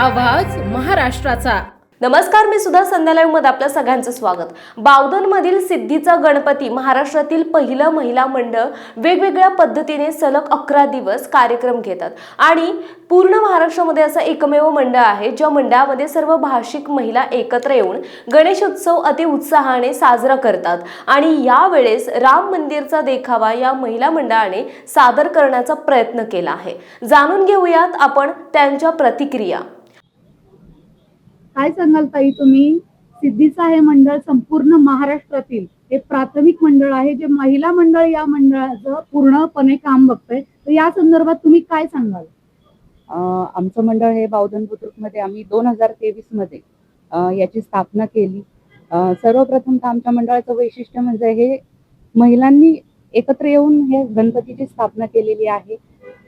आवाज महाराष्ट्राचा. नमस्कार मी सुद्धा संध्या लाईव्हमध्ये आपलं सगळ्यांचं स्वागत. बावधनमधील सिद्धीचा गणपती महाराष्ट्रातील पहिलं महिला मंडळ वेगवेगळ्या पद्धतीने सलग अकरा दिवस कार्यक्रम घेतात. आणि पूर्ण महाराष्ट्रामध्ये असं एकमेव मंडळ आहे ज्या मंडळामध्ये सर्व भाषिक महिला एकत्र येऊन गणेशोत्सव अति उत्साहाने साजरा करतात. आणि यावेळेस राम मंदिरचा देखावा या महिला मंडळाने सादर करण्याचा प्रयत्न केला आहे. जाणून घेऊयात आपण त्यांच्या प्रतिक्रिया. काय सांगाल ताई तुम्ही? सिद्धीचा हे मंडळ संपूर्ण महाराष्ट्रातील हे प्राथमिक मंडळ आहे जे महिला मंडळ या मंडळाचं पूर्णपणे काम बघतंय. तर या संदर्भात तुम्ही काय सांगाल? आमचं मंडळ हे बावधन बुद्रुकमध्ये आम्ही दोन हजार तेवीसमध्ये याची स्थापना केली. सर्वप्रथम तर आमच्या मंडळाचं वैशिष्ट्य म्हणजे हे महिलांनी एकत्र येऊन हे गणपतीची स्थापना केलेली आहे.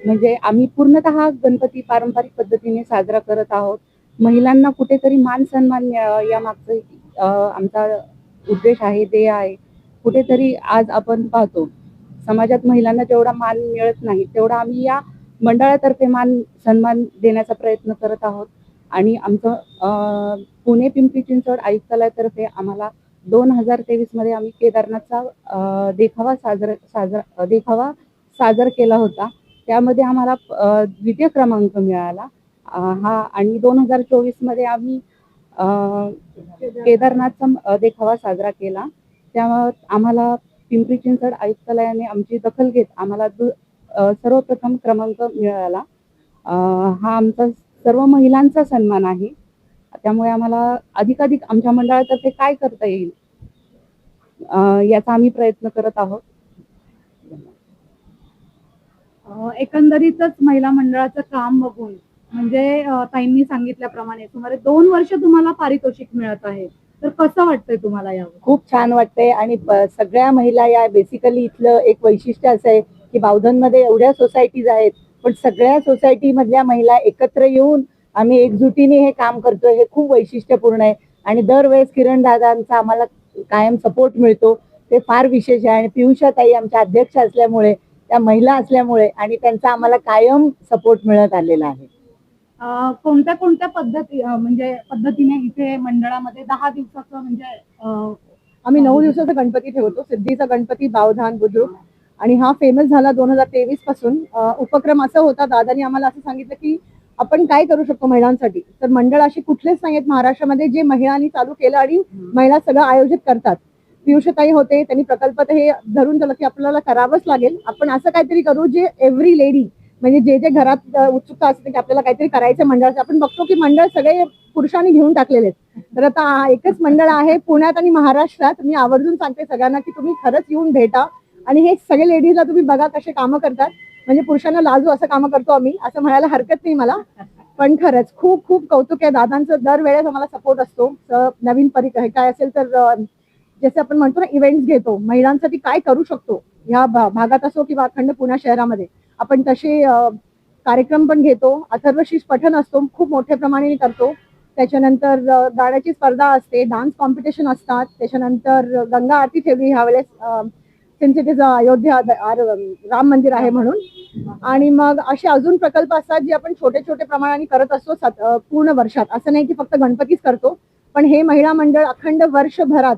म्हणजे आम्ही पूर्णतः गणपती पारंपरिक पद्धतीने साजरा करत आहोत. महिलांना कुठेतरी मान सन्मान या- मागचं आमचा उद्देश आहे ध्येय आहे. कुठेतरी आज आपण पाहतो समाजात महिलांना जेवढा मान मिळत नाही तेवढा आम्ही या मंडळातर्फे मान सन्मान देण्याचा प्रयत्न करत आहोत. आणि आमचं पुणे पिंपरी चिंचवड आयुक्तालयातर्फे आम्हाला दोन हजार तेवीसमध्ये आम्ही केदारनाथचा देखावा साजरा साजरा देखावा सादर केला होता. त्यामध्ये आम्हाला द्वितीय क्रमांक मिळाला. हा आणि दोन हजार चोवीसमध्ये आम्ही केदारनाथचा देखावा साजरा केला. त्यामुळे आम्हाला पिंपरी चिंचवड आयुक्तालयाने आमची दखल घेत आम्हाला सर्वप्रथम क्रमांक मिळाला. हा आमचा सर्व महिलांचा सन्मान आहे. त्यामुळे आम्हाला अधिकाधिक आमच्या मंडळातर्फे काय करता येईल याचा आम्ही प्रयत्न करत आहोत. एकंदरीतच महिला मंडळाचं काम बघून म्हणजे ताईंनी सांगितल्याप्रमाणे सुमारे दोन वर्ष तुम्हाला पारितोषिक मिळत आहे. तर कसं वाटतंय तुम्हाला यावर? खूप छान वाटतंय आणि सगळ्या महिला या बेसिकली इथलं एक वैशिष्ट्य असं आहे की बावधनमध्ये एवढ्या सोसायटीज आहेत पण सगळ्या सोसायटी मधल्या महिला एकत्र येऊन आम्ही एकजुटीने हे काम करतोय हे खूप वैशिष्ट्यपूर्ण आहे. आणि दरवेळेस किरण दादांचा आम्हाला कायम सपोर्ट मिळतो. ते फार विशेष आहे आणि पियुषा ताई आमच्या अध्यक्ष असल्यामुळे त्या महिला असल्यामुळे आणि त्यांचा आम्हाला कायम सपोर्ट मिळत आलेला आहे. कोणत्या कोणत्या पद्धती म्हणजे पद्धतीने इथे मंडळामध्ये दहा दिवसाचं म्हणजे आम्ही नऊ दिवसाचा गणपती ठेवतो सिद्धीचा गणपती बावधान बुद्रुक. आणि हा फेमस झाला दोन हजार तेवीसपासून उपक्रम असा होता दादानी आम्हाला असं सांगितलं की आपण काय करू शकतो महिलांसाठी? तर मंडळ असे कुठलेच नाही आहेत महाराष्ट्रामध्ये जे महिलांनी चालू केलं आणि महिला सगळं आयोजित करतात. पियुषताई होते त्यांनी प्रकल्प हे धरून दिलं की आपल्याला करावंच लागेल. आपण असं काहीतरी करू जे एव्हरी लेडी म्हणजे जे जे घरात उत्सुकता असते की आपल्याला काहीतरी करायचं मंडळाचं. आपण बघतो की मंडळ सगळे पुरुषांनी घेऊन टाकलेले आहेत. तर आता एकच मंडळ आहे पुण्यात आणि महाराष्ट्रात. मी आवर्जून सांगते सगळ्यांना की तुम्ही खरंच येऊन भेटा. आणि हे सगळे लेडीजला तुम्ही बघा कसे कामं करतात. म्हणजे पुरुषांना लाजू असं कामं करतो आम्ही असं म्हणायला हरकत नाही मला. पण खरंच खूप खूप कौतुक आहे. दादांचं दरवेळेस आम्हाला सपोर्ट असतो. नवीन परी काय असेल तर अं, जसे आपण म्हणतो ना इव्हेंट्स घेतो. महिलांसाठी काय करू शकतो? ह्या भागात असो किंवा अखंड पुणे शहरामध्ये आपण तसे कार्यक्रम पण घेतो अथर्वशीष पठन असतो खूप मोठ्या प्रमाणे करतो. त्याच्यानंतर गाण्याची स्पर्धा असते डान्स कॉम्पिटिशन असतात. त्याच्यानंतर गंगा आरती ठेवली ह्यावेळेस सिन्स अयोध्या राम मंदिर आहे म्हणून. आणि मग असे अजून प्रकल्प असतात जे आपण छोटे छोटे प्रमाणाने करत असतो सात- पूर्ण वर्षात. असं नाही की फक्त गणपतीच करतो पण हे महिला मंडळ अखंड वर्षभरात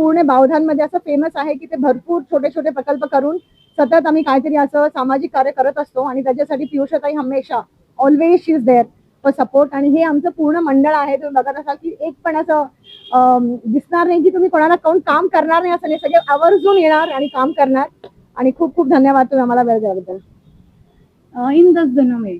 पूर्ण बावधानमध्ये असं फेमस आहे की ते भरपूर छोटे छोटे प्रकल्प करून सतत आम्ही काहीतरी असं सामाजिक कार्य करत असतो आणि त्याच्यासाठी पियुषताई हमेशा always she is there for support आणि हे आमचं पूर्ण मंडळ आहे. तुम्ही बघत असाल की एक पण असं दिसणार नाही की तुम्ही कोणाला कोण काम करणार नाही असं नाही. सगळे आवर्जून येणार आणि काम करणार. आणि खूप खूप धन्यवाद तुम्ही आम्हाला वेळ दिल्याबद्दल. इन दस दिनों में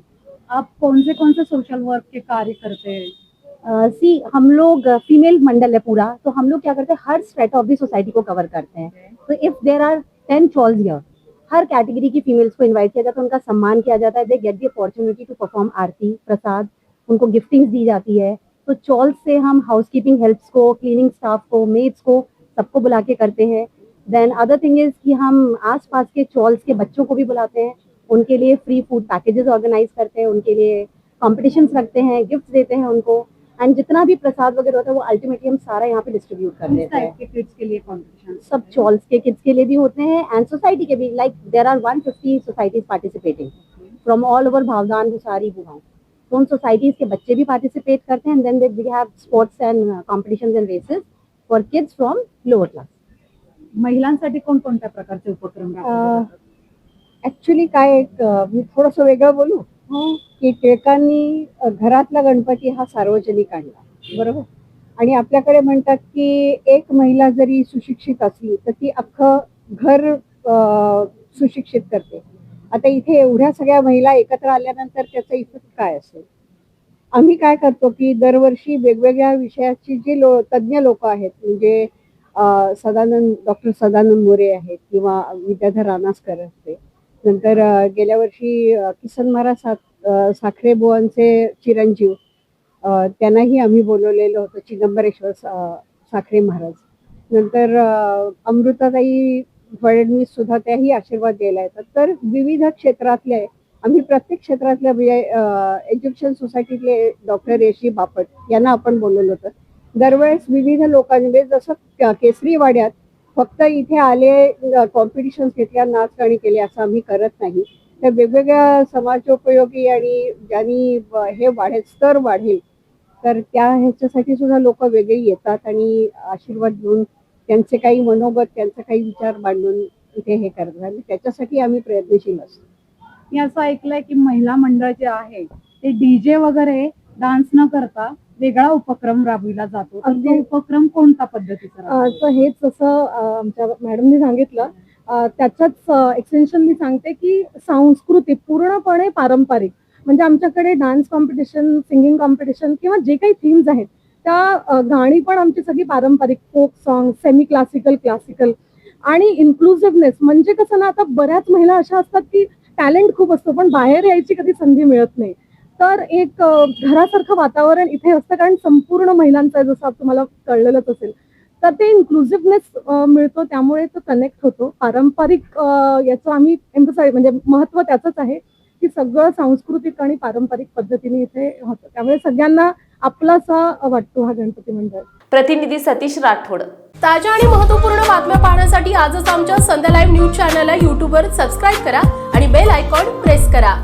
आप कौन से कौन से सोशल वर्क के कार्य करते? हैं सी uh, हम लोग फीमेल मंडल है पूरा तो हम लोग क्या करते हैं हर स्ट्रेट ऑफ़ दी सोसाइटी को कवर करते हैं। तो if there are ten chawls here her category की फीमेल्स को इनवाइट किया जाता है उनका सम्मान किया जाता है। They get the opportunity to perform आरती प्रसाद उनको गिफ्टिंग्स दी जाती है। तो चॉल्स से हम हाउस कीपिंग हेल्प्स को क्लीनिंग स्टाफ को मेड्स को सबको बुला के करते हैं। देन अदर थिंग इज़ कि हम आसपास के चॉल्स के बच्चों को भी बुलाते हैं। उनके लिए फ्री फ़ूड पैकेजेस ऑर्गेनाइज करते हैं उनके लिए कॉम्पिटिशन्स रखते हैं गिफ्ट देते हैं उनको। एंड जितना भी प्रसाद वगैरह होता है वो अल्टीमेटली हम सारा यहाँ पे डिस्ट्रीब्यूट कर देते हैं। के किड्स के लिए कॉम्पिटिशन सब चॉल्स के किड्स के लिए भी होते हैं एंड सोसाइटी के भी like there are 150 societies participating from all over Bavdhan Bhusari Bhugaon तो उन सोसाइटीज के बच्चे भी पार्टिसिपेट करते हैं and then they have sports and competitions and races for kids from lower class महिलांसाठी कोणकोणत्या प्रकारचे उपक्रम ऍक्च्युली काय एक अं, मी थोडस वेगळं बोलू? की टिळकांनी घरातला गणपती हा सार्वजनिक आणला. बरोबर? आणि आपल्याकडे म्हणतात की एक महिला जरी सुशिक्षित असली तर ती अख्खं घर सुशिक्षित करते. आता इथे एवढ्या सगळ्या महिला एकत्र आल्यानंतर त्याचा इफेक्ट काय असेल? आम्ही काय करतो की दरवर्षी वेगवेगळ्या विषयाची जी लो तज्ज्ञ लोक आहेत म्हणजे सदानंद डॉक्टर सदानंद मोरे आहेत किंवा विद्याधर रानासकर असते नंतर गेल्या वर्षी किसन महाराज सा साखरे बुवांचे चिरंजीव त्यांनाही आम्ही बोलवलेलं होतं चिदंबरेश्वर सा- साखरे महाराज. नंतर अमृताताई फडणवीस सुद्धा त्याही आशीर्वाद द्यायला येतात. तर विविध क्षेत्रातले आम्ही प्रत्येक क्षेत्रातल्या म्हणजे एज्युकेशन सोसायटीतले डॉक्टर रेशी बापट यांना आपण बोलवलं होतं. दरवेळेस विविध लोकांनी जसं केसरी वाड्यात फक्त इथे आले कॉम्पिटिशन घेतल्या नाच गाणी केली असं आम्ही करत नाही. तर वेगवेगळ्या समाजोपयोगी आणि ज्यांनी हे वाढेल स्तर वाढेल तर त्या ह्याच्यासाठी सुद्धा लोक वेगळी येतात आणि आशीर्वाद घेऊन त्यांचे काही मनोगत त्यांचे काही विचार मांडून इथे हे करतात. आणि त्याच्यासाठी आम्ही प्रयत्नशील असतो. मी असं ऐकलंय की महिला मंडळ जे आहे ते डीजे वगैरे डान्स न करता वेगळा उपक्रम राबविला जातो. तर तो अगदी. उपक्रम कोणता पद्धतीचा तर हेच जसं आमच्या मॅडमने सांगितलं त्याच्याच एक्सटेन्शन मी सांगते की सांस्कृतिक पूर्णपणे पारंपरिक. म्हणजे आमच्याकडे डान्स कॉम्पिटिशन सिंगिंग कॉम्पिटिशन किंवा जे काही थीम्स आहेत त्या गाणी पण आमची सगळी पारंपरिक folk song semi classical classical आणि इन्क्लुझिव्हनेस म्हणजे कसं ना आता बऱ्याच महिला अशा असतात की टॅलेंट खूप असतो पण बाहेर यायची कधी संधी मिळत नाही. तर एक घरासारखं वातावरण इथे असतं कारण संपूर्ण महिलांचं आहे, जसं तुम्हाला कळलेलंच असेल. तर ते इन्क्लुझिव्हनेस मिळतो त्यामुळे तो कनेक्ट होतो. पारंपरिक याचं आम्ही एम्फसाइज म्हणजे महत्त्व त्याचंच आहे की सगळं सांस्कृतिक आणि पारंपरिक पद्धतीने इथे होतं. त्यामुळे सगळ्यांना आपलासा वाटतो हा गणपती मंडळ. प्रतिनिधी सतीश राठोड. ताज्या आणि महत्त्वपूर्ण बातम्या पाहण्यासाठी आजच आमच्या संध्या लाईव्ह न्यूज चॅनलला युट्यूबवर सबस्क्राईब करा आणि बेल आयकॉन प्रेस करा.